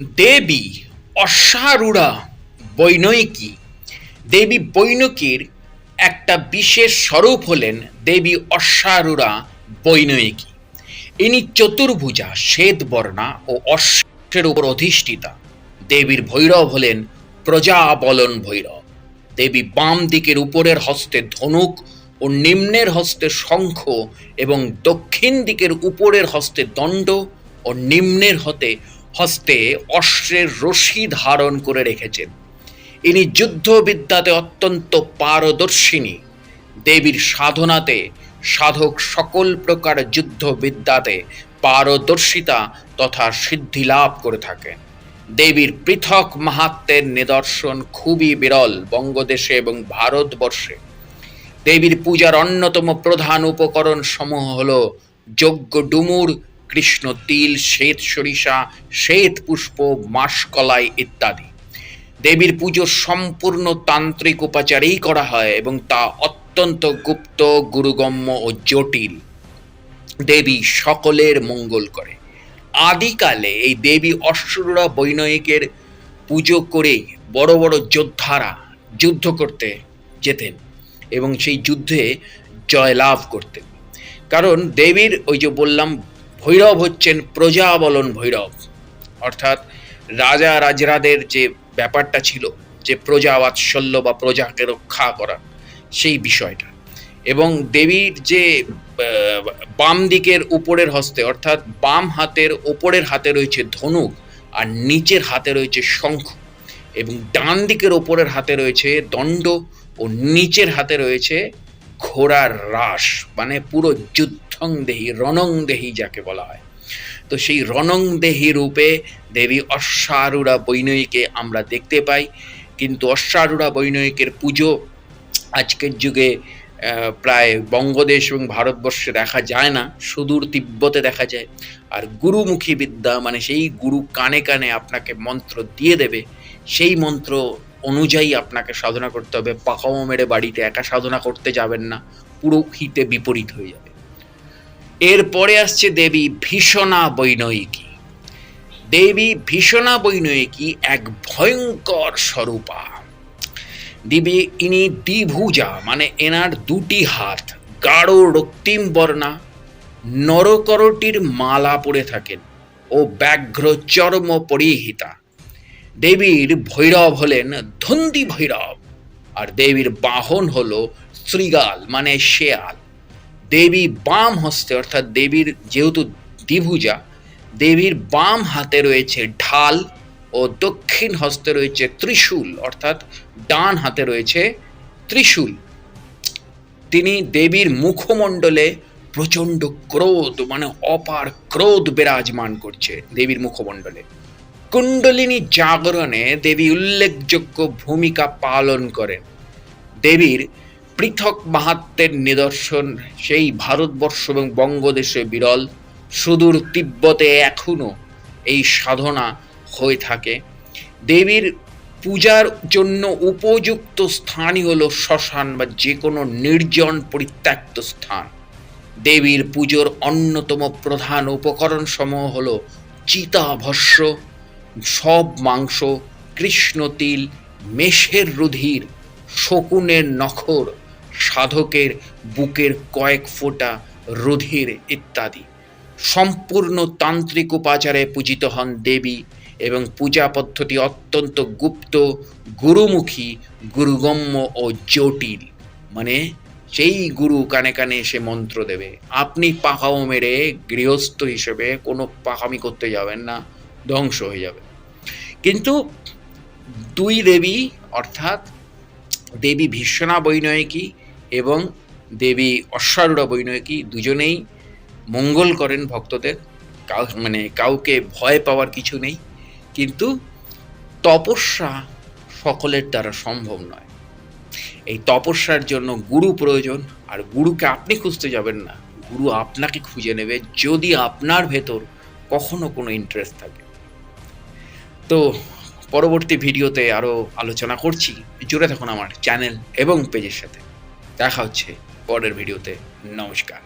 দেবী অশ্বারূঢ়া বৈনয়িকী। দেবী বৈনকীর একটা বিশেষ স্বরূপ হলেন দেবী অশ্বারূঢ়া বৈনয়িকী। ইনি চতুর্ভুজা, শ্বেতবর্ণা ও অশ্বের উপর অধিষ্ঠিতা। দেবীর ভৈরব হলেন প্রজাবলন ভৈরব। দেবী বাম দিকের উপরের হস্তে ধনুক ও নিম্নের হস্তে শঙ্খ এবং দক্ষিণ দিকের উপরের হস্তে দণ্ড ও নিম্নের হতে হস্তে অশ্বের রশি ধারণ করে রেখেছেন। ইনি যুদ্ধবিদ্যাতে অত্যন্ত পারদর্শিনী। দেবীর সাধনাতে সাধক সকল প্রকার যুদ্ধবিদ্যাতে পারদর্শিতা তথা সিদ্ধি লাভ করে থাকেন। দেবীর পৃথক মাহাত্মের নিদর্শন খুবই বিরল বঙ্গদেশে এবং ভারতবর্ষে। দেবীর পূজার অন্যতম প্রধান উপকরণ সমূহ হল যজ্ঞ ডুমুর কৃষ্ণ, তিল, শ্বেত, সরিষা, শ্বেত, পুষ্প, মাসকলাই ইত্যাদি। দেবীর পুজো সম্পূর্ণ তান্ত্রিক উপাচারেই করা হয় এবং তা অত্যন্ত গুপ্ত, গুরুগম্য ও জটিল। দেবী সকলের মঙ্গল করে। আদিকালে এই দেবী অশ্বরা বৈনয়িকের পুজো করেই বড় বড় যোদ্ধারা যুদ্ধ করতে যেতেন এবং সেই যুদ্ধে জয়লাভ করতেন। কারণ দেবীর ওই যে বললাম ভৈরব হচ্ছেন প্রজাবলন ভৈরব। অর্থাৎ রাজা রাজরাদের যে ব্যাপারটা ছিল, যে প্রজা বাৎসল্য বা প্রজাকে রক্ষা করা, সেই বিষয়টা। এবং দেবীর যে বাম দিকের উপরের হস্তে, অর্থাৎ বাম হাতের ওপরের হাতে রয়েছে ধনুক আর নিচের হাতে রয়েছে শঙ্খ এবং ডান দিকের ওপরের হাতে রয়েছে দণ্ড ও নিচের হাতে রয়েছে ঘোড়ার রাস মানে পুরো যুদ্ধং দেহি রণং দেহি যাকে বলা হয়। তো সেই রণং দেহি রূপে দেবী অশ্বারূঢ়া বৈনয়ীকে আমরা দেখতে পাই। কিন্তু অশ্বারূঢ়া বৈনয়িকের পুজো আজকের যুগে প্রায় বঙ্গদেশ এবং ভারতবর্ষে দেখা যায় না। সুদূর তিব্বতে দেখা যায়। আর গুরুমুখী বিদ্যা মানে সেই গুরু কানে কানে আপনাকে মন্ত্র দিয়ে দেবে। সেই মন্ত্র অনুযায়ী আপনাকে সাধনা করতে হবে। পাকামো মেরে বাড়িতে একা সাধনা করতে যাবেন না। পুরো হিতে বিপরীত হয়ে যাবে। এরপরে আসছে দেবী ভীষণা বৈনয়িকী। দেবী ভীষণা বৈনয়িকী এক ভয়ঙ্কর স্বরূপা। দেবী ইনি দ্বিভুজা মানে এনার দুটি হাত, গাঢ় রক্তিম বর্ণা, নরকরটির মালা পরে থাকেন ও ব্যাঘ্র চর্ম পরিহিতা। দেবীর ভৈরব হলেন ধন্দি ভৈরব। আর দেবীর বাহন হল শ্রীগাল মানে শেয়াল। দেবী বাম হস্তে, অর্থাৎ দেবীর যেহেতু দ্বিভুজা, দেবীর বাম হাতে রয়েছে ঢাল ও দক্ষিণ হস্তে রয়েছে ত্রিশূল, অর্থাৎ ডান হাতে রয়েছে ত্রিশূল। তিনি দেবীর মুখমণ্ডলে প্রচণ্ড ক্রোধ মানে অপার ক্রোধ বিরাজমান করছে দেবীর মুখমণ্ডলে। কুণ্ডলিনী জাগরণে দেবী উল্লেখযোগ্য ভূমিকা পালন করেন। দেবীর পৃথক মাহাত্মের নিদর্শন সেই ভারতবর্ষ এবং বঙ্গদেশে বিরল, সুদূর তিব্বতে এখনও এই সাধনা হয়ে থাকে। দেবীর পূজার জন্য উপযুক্ত স্থানই হলো শ্মশান বা যে কোনো নির্জন পরিত্যক্ত স্থান। দেবীর পুজোর অন্যতম প্রধান উপকরণ সমূহ হল চিতাভস্য সব মাংস, কৃষ্ণ তিল, মেষের রুধির, শকুনের নখর, সাধকের বুকের কয়েক ফোঁটা রুধির ইত্যাদি। সম্পূর্ণ তান্ত্রিক উপাচারে পূজিত হন দেবী এবং পূজা পদ্ধতি অত্যন্ত গুপ্ত, গুরুমুখী, গুরুগম্য ও জটিল। মানে সেই গুরু কানে কানে এসে মন্ত্র দেবে, আপনি পাকাও মেরে গৃহস্থ হিসেবে কোনো পাকামি করতে যাবেন না। ধ্বংস হয়ে যাবে। কিন্তু দুই দেবী, অর্থাৎ দেবী ভীষণা বৈনয়িকী এবং দেবী অশ্বারূঢ়া বৈনয়িকী দুজনেই মঙ্গল করেন ভক্তদের। কাউ মানে কাউকে ভয় পাওয়ার কিছু নেই। কিন্তু তপস্যা সকলের দ্বারা সম্ভব নয়। এই তপস্যার জন্য গুরু প্রয়োজন, আর গুরুকে আপনি খুঁজতে যাবেন না। গুরু আপনাকে খুঁজে নেবে। যদি আপনার ভেতর কখনো কোনো ইন্টারেস্ট থাকে। তো পরবর্তী ভিডিওতে আরও আলোচনা করছি। জুড়ে থাকুন আমার চ্যানেল এবং পেজের সাথে। দেখা হচ্ছে পরের ভিডিওতে। নমস্কার।